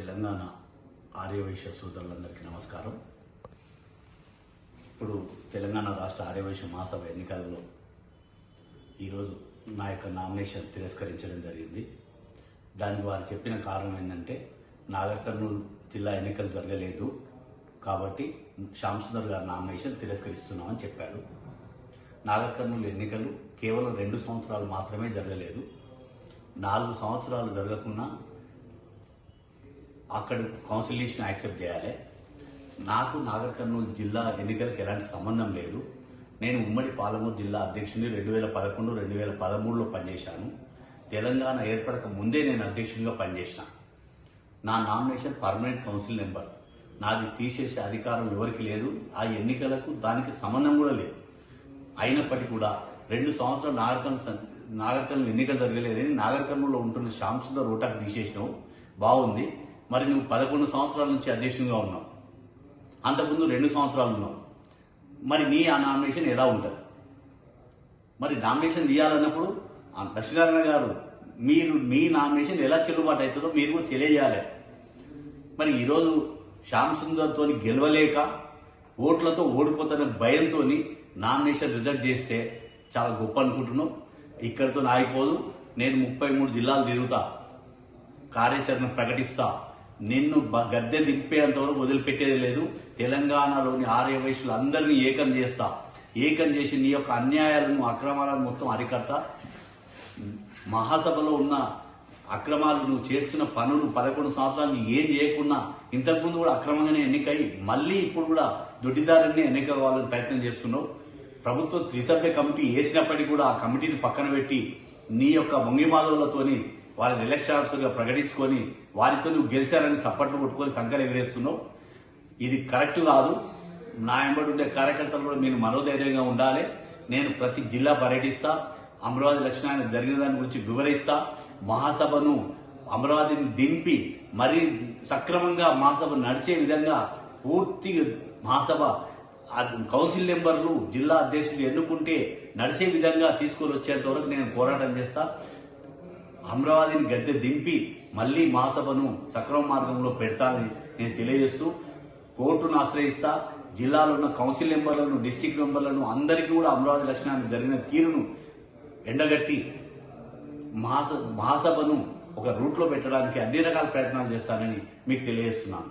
తెలంగాణ ఆర్యవైశ్య సోదరులందరికీ నమస్కారం. ఇప్పుడు తెలంగాణ రాష్ట్ర ఆర్యవైశ్య మహాసభ ఎన్నికలలో ఈరోజు నా యొక్క నామినేషన్ తిరస్కరించడం జరిగింది. దానికి వారు చెప్పిన కారణం ఏంటంటే నాగర్కర్నూలు జిల్లా ఎన్నికలు జరగలేదు కాబట్టి శ్యామ్ సుందర్ గారి నామినేషన్ తిరస్కరిస్తున్నామని చెప్పారు. నాగర్కర్నూలు ఎన్నికలు కేవలం రెండు సంవత్సరాలు మాత్రమే జరగలేదు. నాలుగు సంవత్సరాలు జరగకుండా అక్కడ కౌన్సిలేషన్ యాక్సెప్ట్ చేయాలి. నాకు నాగర్ కర్నూలు జిల్లా ఎన్నికలకు ఎలాంటి సంబంధం లేదు. నేను ఉమ్మడి పాలమూరు జిల్లా అధ్యక్షుని రెండు వేల పదకొండు రెండు వేల పదమూడులో పనిచేశాను. తెలంగాణ ఏర్పడక ముందే నేను అధ్యక్షునిగా పనిచేసిన. నా నామినేషన్ పర్మనెంట్ కౌన్సిల్ నెంబర్. నాది తీసేసే అధికారం ఎవరికి లేదు. ఆ ఎన్నికలకు దానికి సంబంధం కూడా లేదు. అయినప్పటికీ కూడా రెండు సంవత్సరాలు నాగరికర్ణ నాగరికర్ణ ఎన్నికలు జరగలేదని నాగరికర్ణలో ఉంటున్న శ్యామ్ సుందర్ ఓటాకు తీసేసినావు. బాగుంది. మరి నువ్వు పదకొండు సంవత్సరాల నుంచి అధ్యక్షునిగా ఉన్నావు. అంతకుముందు రెండు సంవత్సరాలు ఉన్నావు. మరి నీ ఆ నామినేషన్ ఎలా ఉంటుంది? మరి నామినేషన్ తీయాలన్నప్పుడు దక్షిణారాయణ గారు మీరు మీ నామినేషన్ ఎలా చెల్లుబాటు అవుతుందో మీరు కూడా తెలియజేయాలి మరి ఈరోజు శ్యామ్ సుందర్తో గెలవలేక ఓట్లతో ఓడిపోతున్న భయంతో నామినేషన్ రిజల్ట్ చేస్తే చాలా గొప్ప అనుకుంటున్నాం. ఇక్కడితో ఆగిపోదు. నేను ముప్పై మూడు జిల్లాలు తిరుగుతా. కార్యాచరణ ప్రకటిస్తా. నిన్ను గద్దె దింపేంత వరకు వదిలిపెట్టేది లేదు. తెలంగాణలోని ఆర్య వయసులు అందరినీ ఏకం చేస్తా. ఏకం చేసి నీ యొక్క అన్యాయాలను అక్రమాలను మొత్తం అరికడతా. మహాసభలో ఉన్న అక్రమాలు నువ్వు చేస్తున్న పనులు పదకొండు సంవత్సరాలు ఏం చేయకున్నా ఇంతకుముందు కూడా అక్రమంగానే ఎన్నికై మళ్ళీ ఇప్పుడు కూడా దొడ్డిదారుని ఎన్నిక కావాలని ప్రయత్నం చేస్తున్నావు. ప్రభుత్వం త్రిసభ్య కమిటీ వేసినప్పటికీ కూడా ఆ కమిటీని పక్కన పెట్టి నీ యొక్క ముంగిమాదవులతోని వాళ్ళని ఎలక్షన్ ఆఫీసర్గా ప్రకటించుకొని వారితో నువ్వు గెలిచారని సప్పట్లు కొట్టుకొని సంఖ్యలు ఎగరేస్తున్నావు. ఇది కరెక్ట్ కాదు. నా వెంబడి ఉండే కార్యకర్తలు కూడా మీరు మనోధైర్యంగా ఉండాలి. నేను ప్రతి జిల్లా పర్యటిస్తా. అమరావతి లక్షణాన్ని జరిగిన దాని గురించి వివరిస్తా. మహాసభను అమరావతిని దింపి మరి సక్రమంగా మహాసభ నడిచే విధంగా పూర్తి మహాసభ కౌన్సిల్ మెంబర్లు జిల్లా అధ్యక్షులు ఎన్నుకుంటే నడిచే విధంగా తీసుకొని వచ్చేంత వరకు నేను పోరాటం చేస్తా. అమరావతిని గద్దె దింపి మళ్ళీ మహాసభను సక్రమ మార్గంలో పెడతానని నేను తెలియజేస్తూ కోర్టును ఆశ్రయిస్తా జిల్లాలో ఉన్న కౌన్సిల్ మెంబర్లను డిస్టిక్ మెంబర్లను అందరికీ కూడా అమరావతి లక్షణానికి జరిగిన తీరును ఎండగట్టి మహాస మహాసభను ఒక రూట్లో పెట్టడానికి అన్ని రకాల ప్రయత్నాలు చేస్తానని మీకు తెలియజేస్తున్నాను.